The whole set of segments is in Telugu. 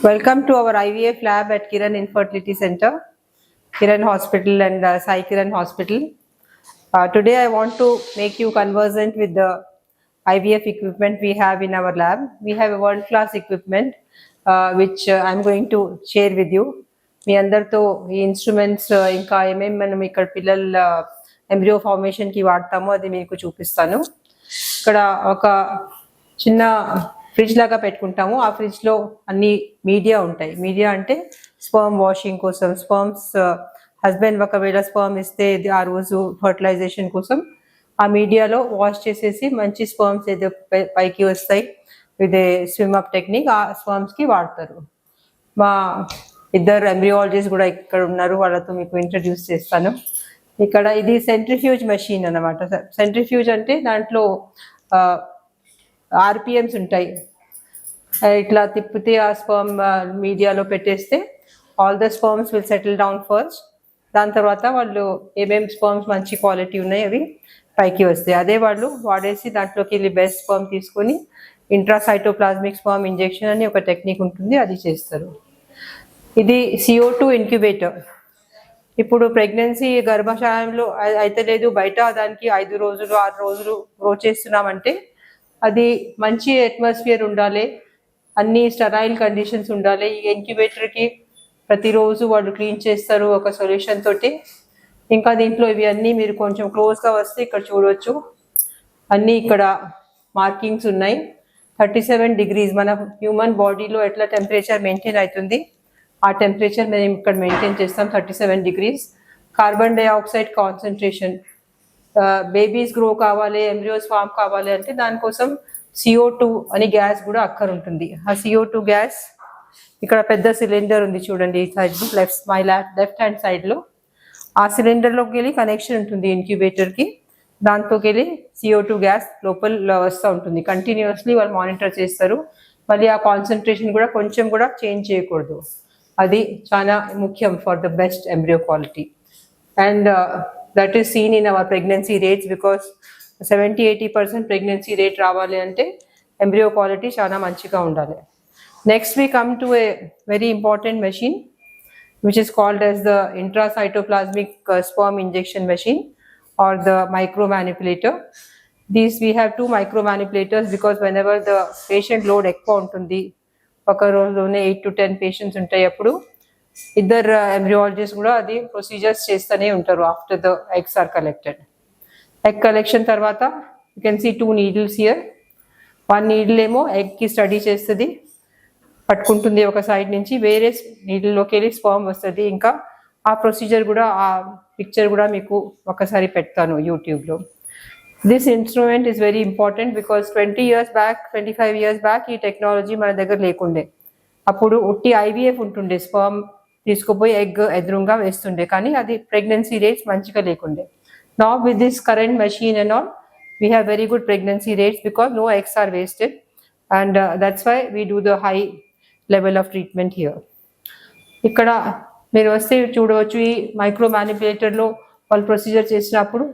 Welcome to our IVF lab at Kiran Infertility Center, Kiran Hospital and uh, Sai Kiran Hospital. Uh, today I want to make you conversant with the IVF equipment we have in our lab. We have a world class equipment uh, which uh, I'm going to share with you. మీ అందరితో ఈ ఇన్స్ట్రుమెంట్స్ ఇంకా ఏమేమి మనం ఇక్కడ పిల్లల ఎంబ్రియో ఫార్మేషన్ కి వాడతామో అది మీకు చూపిస్తాను ఇక్కడ ఒక చిన్న ఫ్రిడ్జ్ లాగా పెట్టుకుంటాము. ఆ ఫ్రిడ్జ్లో అన్ని మీడియా ఉంటాయి. మీడియా అంటే స్పర్మ్ వాషింగ్ కోసం స్పర్మ్స్ హస్బెండ్ uh, ఒకవేళ స్పర్మ్ ఇస్తే ఆ రోజు ఫర్టిలైజేషన్ కోసం ఆ మీడియాలో వాష్ చేసేసి మంచి స్పర్మ్స్ ఏదో పైకి వస్తాయి. ఇదే స్విమ్ అప్ టెక్నిక్ ఆ స్పర్మ్స్కి వాడతారు. మా ఇద్దరు ఎంబ్రియాలజిస్ట్ కూడా ఇక్కడ ఉన్నారు. వాళ్ళతో మీకు ఇంట్రడ్యూస్ చేస్తాను. ఇక్కడ ఇది సెంట్రిఫ్యూజ్ మెషిన్ అన్నమాట. సెంట్రిఫ్యూజ్ అంటే దాంట్లో uh, ఆర్పిఎమ్స్ ఉంటాయి. ఇట్లా తిప్పితే ఆ స్పర్మ్ మీడియాలో పెట్టేస్తే all the sperms will settle down first దాని తర్వాత వాళ్ళు ఏమేమి స్పర్మ్స్ మంచి క్వాలిటీ ఉన్నాయి అవి పైకి వస్తాయి. అదే వాళ్ళు వాడేసి దాంట్లోకి వెళ్ళి బెస్ట్ స్పర్మ్ తీసుకొని ఇంట్రాసైటోప్లాస్మిక్ స్పర్మ్ ఇంజెక్షన్ అని ఒక టెక్నిక్ ఉంటుంది. అది చేస్తారు. ఇది సిఓ టూ ఇన్క్యుబేటర్ ఇప్పుడు ప్రెగ్నెన్సీ గర్భాశయంలో అయితే లేదు బయట దానికి ఐదు రోజులు ఆరు రోజులు గ్రో చేస్తున్నామంటే అది మంచి అట్మాస్ఫియర్ ఉండాలి. అన్ని స్టరైల్ కండిషన్స్ ఉండాలి. ఈ ఇంక్యుబేటర్కి ప్రతిరోజు వాళ్ళు క్లీన్ చేస్తారు ఒక సొల్యూషన్ తోటి. ఇంకా దీంట్లో ఇవి అన్నీ మీరు కొంచెం క్లోజ్గా వస్తే ఇక్కడ చూడవచ్చు అన్నీ ఇక్కడ మార్కింగ్స్ ఉన్నాయి. థర్టీ సెవెన్ డిగ్రీస్ మన హ్యూమన్ బాడీలో ఎట్లా టెంపరేచర్ మెయింటైన్ అవుతుంది ఆ టెంపరేచర్ మేము ఇక్కడ మెయింటైన్ చేస్తాం thirty seven degrees carbon dioxide concentration babies grow కావాలి ఎంబ్రియోస్ ఫామ్ కావాలి అంటే దానికోసం సిఓ టూ అని గ్యాస్ కూడా అక్కర్ ఉంటుంది. ఆ సిఓ టూ గ్యాస్ ఇక్కడ పెద్ద సిలిండర్ ఉంది చూడండి ఈ side left my left hand సైడ్లో ఆ సిలిండర్లోకి వెళ్ళి కనెక్షన్ ఉంటుంది ఇన్క్యుబేటర్కి దాంతోకి వెళ్ళి సిఓ టూ గ్యాస్ లోపల వస్తూ ఉంటుంది. కంటిన్యూస్లీ వాళ్ళు మానిటర్ చేస్తారు. మళ్ళీ ఆ కాన్సన్ట్రేషన్ కూడా కొంచెం కూడా చేంజ్ చేయకూడదు. అది చాలా ముఖ్యం for the best embryo quality and that is seen in our pregnancy rates because seventy eighty percent pregnancy rate రావాలి అంటే ఎంబ్రియో క్వాలిటీ చాలా మంచిగా ఉండాలి. Next we come to a very important machine which is called as the intracytoplasmic sperm injection machine are the micro manipulator these we have two micro manipulators because whenever the patient load ఎక్కువ ఉంటుంది ఒక రోజులోనే ఎయిట్ టు టెన్ పేషెంట్స్ ఉంటాయి అప్పుడు. ఇద్దరు uh, ఎంబ్రియాలజిస్ట్ కూడా అది ప్రొసీజర్స్ చేస్తూనే ఉంటారు after the eggs are collected egg collection తర్వాత you can see two needles here one needle ఏమో ఎగ్కి స్టడీ చేస్తుంది పట్టుకుంటుంది ఒక సైడ్ నుంచి వేరే నీళ్ళలోకి వెళ్ళి స్పామ్ వస్తుంది. ఇంకా ఆ ప్రొసీజర్ కూడా ఆ పిక్చర్ కూడా మీకు ఒకసారి పెడతాను యూట్యూబ్లో this instrument is very important because twenty years back twenty five years back ఈ టెక్నాలజీ మన దగ్గర లేకుండే. అప్పుడు ఉట్టి ఐవీఎఫ్ ఉంటుండే స్పర్మ్ తీసుకుపోయి ఎగ్ ఎదురుగా వేస్తుండే. కానీ అది ప్రెగ్నెన్సీ రేట్స్ మంచిగా లేకుండే. నా with this current machine and all we have very good pregnancy rates because no eggs are wasted and that's why we do the high level of treatment here ఇక్కడ మీరు వస్తే చూడవచ్చు ఈ మైక్రో మ్యానిపులేటర్లో వాళ్ళు ప్రొసీజర్ చేసినప్పుడు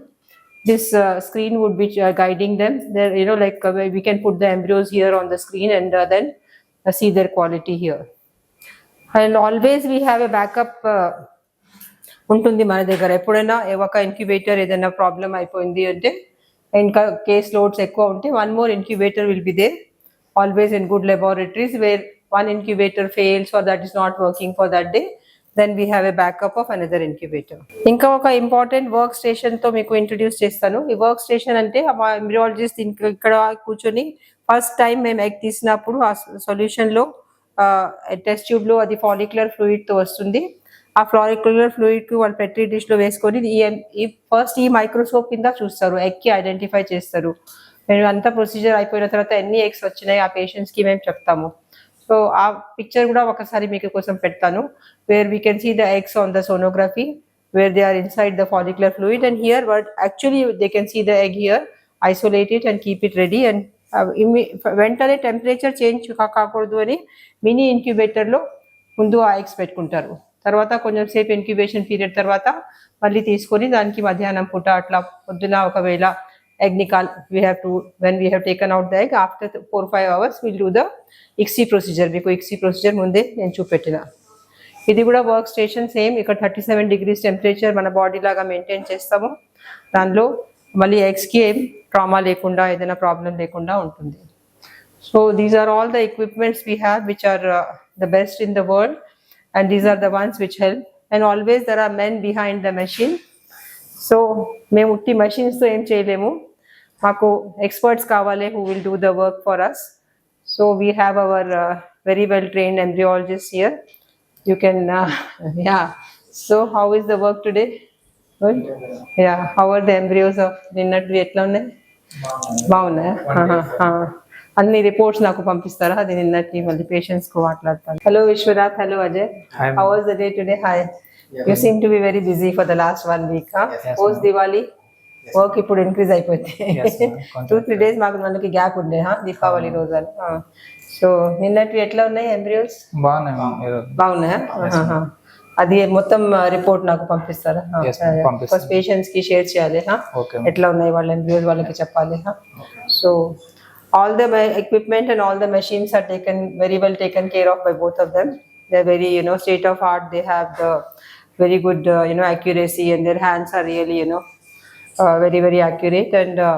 this screen would be guiding them there you know like we can put the embryos here on the screen and then see their quality here and always we have a backup ఉంటుంది మన దగ్గర. ఎప్పుడైనా ఒక ఇన్క్యుబేటర్ ఏదైనా ప్రాబ్లం అయిపోయింది అంటే ఇంకా కేస్ లోడ్స్ ఎక్కువ ఉంటే one more incubator will be they always in good laboratories where one incubator fails or that is not working for that day then we have a backup of another incubator ఇంకా ఒక ఇంపార్టెంట్ వర్క్ స్టేషన్తో మీకు ఇంట్రడ్యూస్ చేస్తాను. ఈ వర్క్ స్టేషన్ అంటే మా ఎంబ్రియాలజిస్ట్ ఇక్కడ కూర్చొని ఫస్ట్ టైం మేము ఎగ్ తీసినప్పుడు ఆ సొల్యూషన్లో టెస్ట్ ట్యూబ్లో అది ఫాలిక్యులర్ ఫ్లూయిడ్తో వస్తుంది. ఆ ఫ్లారిక్యులర్ ఫ్లూయిడ్ వాళ్ళు పెట్రి డిష్లో వేసుకొని ఈ ఈ ఫస్ట్ ఈ మైక్రోస్కోప్ కింద చూస్తారు ఎగ్కి ఐడెంటిఫై చేస్తారు. మేము అంతా ప్రొసీజర్ అయిపోయిన తర్వాత ఎన్ని ఎగ్స్ వచ్చినాయి ఆ పేషెంట్స్కి మేము చెప్తాము. సో ఆ పిక్చర్ కూడా ఒకసారి మీకు కోసం పెడతాను. Where we can see the eggs on the sonography where they are inside the follicular fluid and here but actually they can see the egg here isolate it and keep it ready and వెంటనే టెంపరేచర్ చేంజ్ కాకూడదు అని మినీ ఇంక్యుబేటర్లో ముందు ఆ ఎగ్స్ పెట్టుకుంటారు. తర్వాత కొంచెం సేపు ఇంక్యుబేషన్ పీరియడ్ తర్వాత మళ్ళీ తీసుకొని దానికి మధ్యాహ్నం పూట అట్లా పొద్దున ఒకవేళ egg we we to when we we taken out out the egg after the four five hours we'll do the మీకు ఇక్సీ ప్రొసీజర్ ముందే నేను చూపెట్టిన. ఇది కూడా వర్క్ స్టేషన్ సేమ్ ఇక్కడ థర్టీ సెవెన్ డిగ్రీస్ టెంపరేచర్ మన బాడీ లాగా మెయింటైన్ చేస్తాము. దానిలో మళ్ళీ ఎగ్స్కి ఏం ట్రామా లేకుండా ఏదైనా ప్రాబ్లం లేకుండా ఉంటుంది. So these are all the equipments we have which are the best in the world and these are the ones which help and always there are men behind the machine so మేము ఉట్టి మెషిన్స్తో ఏం చేయలేము. మాకు ఎక్స్పర్ట్స్ కావాలి who will do the work for us so we have our very well trained embryologist here you can ya so how is the work today good ya how are the embryos of నిన్నటి ఎట్లా ఉన్నాయి? బాగున్నాయా? ఆహా, ఆ. అన్ని రిపోర్ట్స్ నాకు పంపిస్తారా? అది నిన్నటి మళ్ళీ పేషెంట్స్కు మాట్లాడతాను. Hello Vishwanath hello Ajay Hi, how was the day today hi you seem to be very busy for the last one week post Diwali work ఇప్పుడు ఇంక్రీజ్ అయిపోయింది. Yes, ma'am. కొంచెం టూ త్రీ డేస్ మాకు మనకి గ్యాప్ ఉండే హా, దీపావళి రోజు సో నిన్నటి ఎట్లా ఉన్నాయి ఎంబ్రియోస్ బాగున్నాయి మ్యామ్ ఈరోజు బాగున్నాయా? ఆహాహా. అది మొత్తం రిపోర్ట్ నాకు పంపిస్తారా Yes, ma'am. పంపిస్తాను. పేషెంట్స్ కి షేర్ చేయాలి హా? ఓకే ఎట్లా ఉన్నాయి వాళ్ళ ఎంబ్రియోస్ వాళ్ళకి చెప్పాలి so all the equipment and all the machines are taken very well taken care of by both of them they very you know state of art they have the very good you know accuracy and their hands are really you know uh, very very accurate and uh,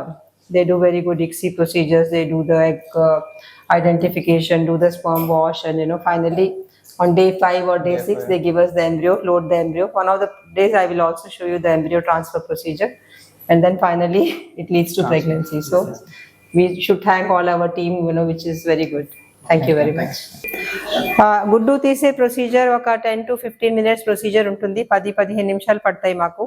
they do very good ICSI procedures they do the egg uh, identification do the sperm wash and you know finally on day 5 or day 6 they give us the embryo load the embryo one of the days i will also show you the embryo transfer procedure and then finally it leads to pregnancy so we should thank all our team you know which is very good thank you very much ఆ, గుడ్డు తీసే ప్రొసీజర్ ఒక ten to fifteen minutes procedure ఉంటుంది పది పదిహేను నిమిషాలు పడతాయి మాకు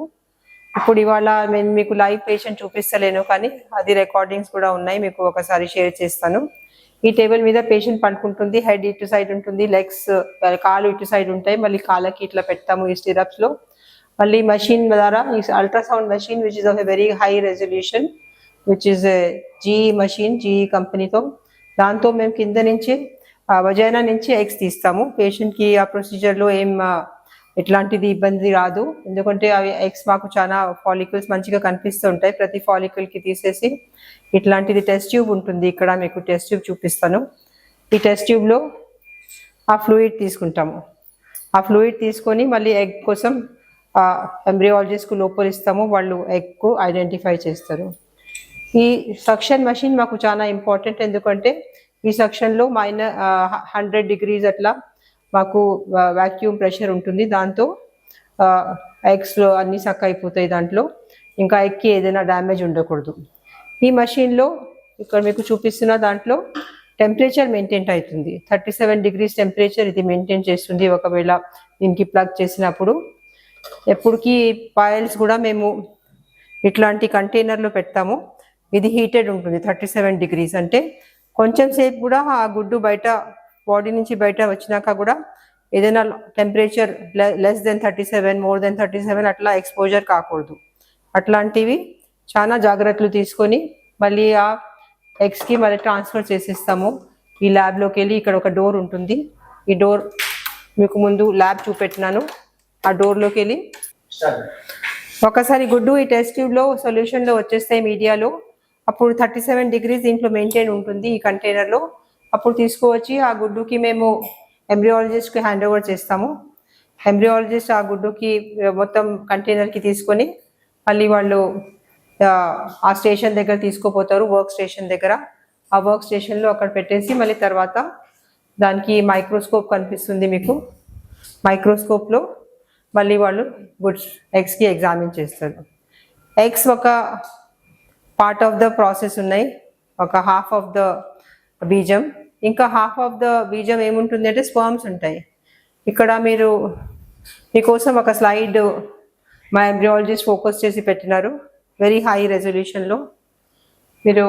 ఇప్పుడు ఇవాళ నేను మీకు లైవ్ పేషెంట్ చూపిస్తలేను కానీ అది రికార్డింగ్స్ కూడా ఉన్నాయి మీకు ఒకసారి షేర్ చేస్తాను ఈ టేబుల్ మీద పేషెంట్ పండుకుంటుంది హెడ్ ఇటు సైడ్ ఉంటుంది లెగ్స్ కాలు ఇటు సైడ్ ఉంటాయి మళ్ళీ కాళ్ళకి ఇట్లా పెడతాము ఈ స్టిరప్స్లో. మళ్ళీ మషిన్ ద్వారా ఈ ultrasound machine which is of a very high resolution which is G machine GE కంపెనీతో దాంతో మేము కింద నుంచి వజైనా నుంచి ఎగ్స్ తీస్తాము. పేషెంట్కి ఆ ప్రొసీజర్లో ఏం ఎట్లాంటిది ఇబ్బంది రాదు. ఎందుకంటే అవి ఎగ్స్ మాకు చాలా ఫాలికల్స్ మంచిగా కనిపిస్తూ ఉంటాయి ప్రతి ఫాలికల్ తీసేసి ఇట్లాంటిది టెస్ట్ ట్యూబ్ ఉంటుంది. ఇక్కడ మీకు టెస్ట్ ట్యూబ్ చూపిస్తాను. ఈ టెస్ట్ ట్యూబ్లో ఆ ఫ్లూయిడ్ తీసుకుంటాము. ఆ ఫ్లూయిడ్ తీసుకొని మళ్ళీ ఎగ్ కోసం ఎంబ్రియాలజిస్ట్కు లోపలిస్తాము లోపల ఇస్తాము. వాళ్ళు ఎగ్కు ఐడెంటిఫై చేస్తారు. ఈ సక్షన్ మషిన్ మాకు చాలా ఇంపార్టెంట్ ఎందుకంటే ఈ సెక్షన్లో మైన హండ్రెడ్ డిగ్రీస్ అట్లా మాకు వాక్యూమ్ ప్రెషర్ ఉంటుంది. దాంతో ఎగ్స్లో అన్ని సక్క అయిపోతాయి దాంట్లో. ఇంకా ఎగ్కి ఏదైనా డ్యామేజ్ ఉండకూడదు. ఈ మషిన్లో ఇక్కడ మీకు చూపిస్తున్న దాంట్లో టెంపరేచర్ మెయింటైన్ అవుతుంది. థర్టీ సెవెన్ డిగ్రీస్ టెంపరేచర్ ఇది మెయింటైన్ చేస్తుంది. ఒకవేళ దీనికి ప్లగ్ చేసినప్పుడు ఎప్పటికీ పాయల్స్ కూడా మేము ఇట్లాంటి కంటైనర్లో పెడతాము. ఇది హీటెడ్ ఉంటుంది థర్టీ సెవెన్ డిగ్రీస్ అంటే కొంచెం సేపు కూడా ఆ గుడ్డు బయట బాడీ నుంచి బయట వచ్చినాక కూడా ఏదైనా temperature less than thirty seven more than thirty seven అట్లా ఎక్స్పోజర్ కాకూడదు. అట్లాంటివి చాలా జాగ్రత్తలు తీసుకొని మళ్ళీ ఆ ఎగ్స్కి మళ్ళీ ట్రాన్స్ఫర్ చేసిస్తాము. ఈ ల్యాబ్లోకి వెళ్ళి ఇక్కడ ఒక డోర్ ఉంటుంది. ఈ డోర్ మీకు ముందు ల్యాబ్ చూపెట్టినాను. ఆ డోర్లోకి వెళ్ళి ఒకసారి గుడ్డు ఈ టెస్ట్ ట్యూబ్లో సొల్యూషన్లో వచ్చేస్తాయి మీడియాలో. అప్పుడు థర్టీ సెవెన్ డిగ్రీస్ దీంట్లో మెయింటైన్ ఉంటుంది ఈ కంటైనర్లో అప్పుడు తీసుకువచ్చి ఆ గుడ్డుకి మేము ఎంబ్రియాలజిస్ట్కి హ్యాండ్ ఓవర్ చేస్తాము. ఎంబ్రియాలజిస్ట్ ఆ గుడ్డుకి మొత్తం కంటైనర్కి తీసుకొని మళ్ళీ వాళ్ళు ఆ, ఆ స్టేషన్ దగ్గర తీసుకుపోతారు వర్క్ స్టేషన్ దగ్గర. ఆ వర్క్ స్టేషన్లో అక్కడ పెట్టేసి మళ్ళీ తర్వాత దానికి మైక్రోస్కోప్ కనిపిస్తుంది మీకు. మైక్రోస్కోప్లో మళ్ళీ వాళ్ళు గుడ్స్ ఎగ్స్కి ఎగ్జామిన్ చేస్తారు. ఎగ్స్ ఒక పార్ట్ ఆఫ్ ద ప్రాసెస్ ఉన్నాయి. ఒక హాఫ్ ఆఫ్ ద బీజం. ఇంకా హాఫ్ ఆఫ్ ద బీజం ఏముంటుంది అంటే స్పర్మ్స్ ఉంటాయి. ఇక్కడ మీరు మీకోసం ఒక స్లైడ్ మా ఎంబ్రియాలజిస్ట్ ఫోకస్ చేసి పెట్టినారు. వెరీ హై రెజల్యూషన్లో మీరు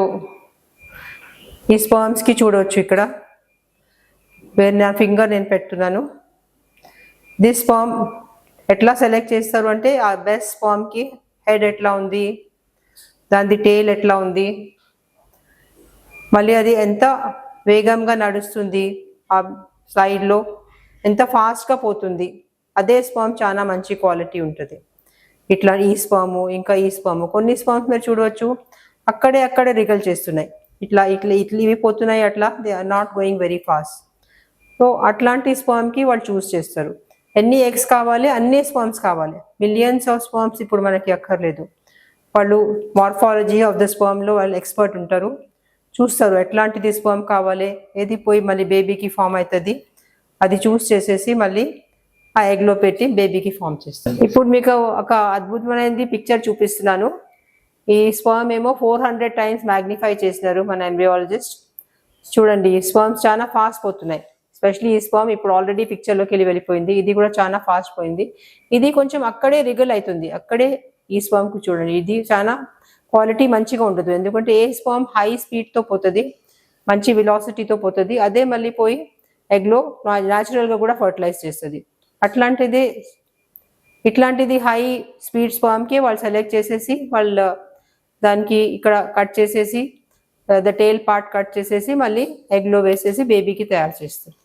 ఈ స్పర్మ్స్కి చూడవచ్చు ఇక్కడ. వేరే నా ఫింగర్ నేను పెట్టున్నాను. దిస్ స్పామ్ ఎట్లా సెలెక్ట్ చేస్తారు అంటే ఆ బెస్ట్ స్పామ్కి హెడ్ ఎట్లా ఉంది దాని టేల్ ఎట్లా ఉంది మళ్ళీ అది ఎంత వేగంగా నడుస్తుంది ఆ సైడ్లో ఎంత ఫాస్ట్గా పోతుంది. అదే స్పామ్ చాలా మంచి క్వాలిటీ ఉంటుంది. ఇట్లా ఈ స్పాము ఇంకా ఈ స్పాము కొన్ని స్పామ్స్ మీరు చూడవచ్చు. అక్కడే అక్కడే రిగల్ చేస్తున్నాయి. ఇట్లా ఇట్లా ఇట్లా ఇవి పోతున్నాయి అట్లా they are not going very fast so అట్లాంటి స్పర్మ్కి వాళ్ళు చూస్ చేస్తారు. ఎన్ని ఎగ్స్ కావాలి అన్ని స్పర్మ్స్ కావాలి. మిలియన్స్ ఆఫ్ స్పర్మ్స్ ఇప్పుడు మనకి అక్కర్లేదు. వాళ్ళు మార్ఫాలజీ ఆఫ్ ద స్పర్మ్లో వాళ్ళు ఎక్స్పర్ట్ ఉంటారు. చూస్తారు ఎట్లాంటిది స్పర్మ్ కావాలి ఏది పోయి మళ్ళీ బేబీకి ఫామ్ అవుతుంది అది చూస్ చేసేసి మళ్ళీ ఆ ఎగ్లో పెట్టి బేబీకి ఫామ్ చేస్తారు. ఇప్పుడు మీకు ఒక అద్భుతమైనది పిక్చర్ చూపిస్తున్నాను. ఈ స్పర్మ్ ఏమో ఫోర్ హండ్రెడ్ టైమ్స్ మ్యాగ్నిఫై చేసినారు మన ఎంబ్రియాలజిస్ట్. చూడండి ఈ స్పర్మ్స్ చాలా ఫాస్ట్ పోతున్నాయి. స్పెషలీ ఈ స్పర్మ్ ఇప్పుడు ఆల్రెడీ పిక్చర్లోకి వెళ్ళి వెళ్ళిపోయింది. ఇది కూడా చాలా ఫాస్ట్ పోయింది. ఇది కొంచెం అక్కడే రిగల్ అవుతుంది. అక్కడే ఈ స్పర్మ్కు చూడండి ఇది చాలా క్వాలిటీ మంచిగా ఉండదు. ఎందుకంటే ఏ స్పర్మ్ హై స్పీడ్తో పోతుంది మంచి విలాసిటీతో పోతుంది అదే మళ్ళీ పోయి ఎగ్లో న్యాచురల్గా కూడా ఫర్టిలైజ్ చేస్తుంది. అట్లాంటిది ఇట్లాంటిది హై స్పీడ్ స్పర్మ్కి వాళ్ళు సెలెక్ట్ చేసేసి వాళ్ళు దానికి ఇక్కడ కట్ చేసేసి ద టేల్ పార్ట్ కట్ చేసేసి మళ్ళీ ఎగ్లో వేసేసి బేబీకి తయారు చేస్తారు.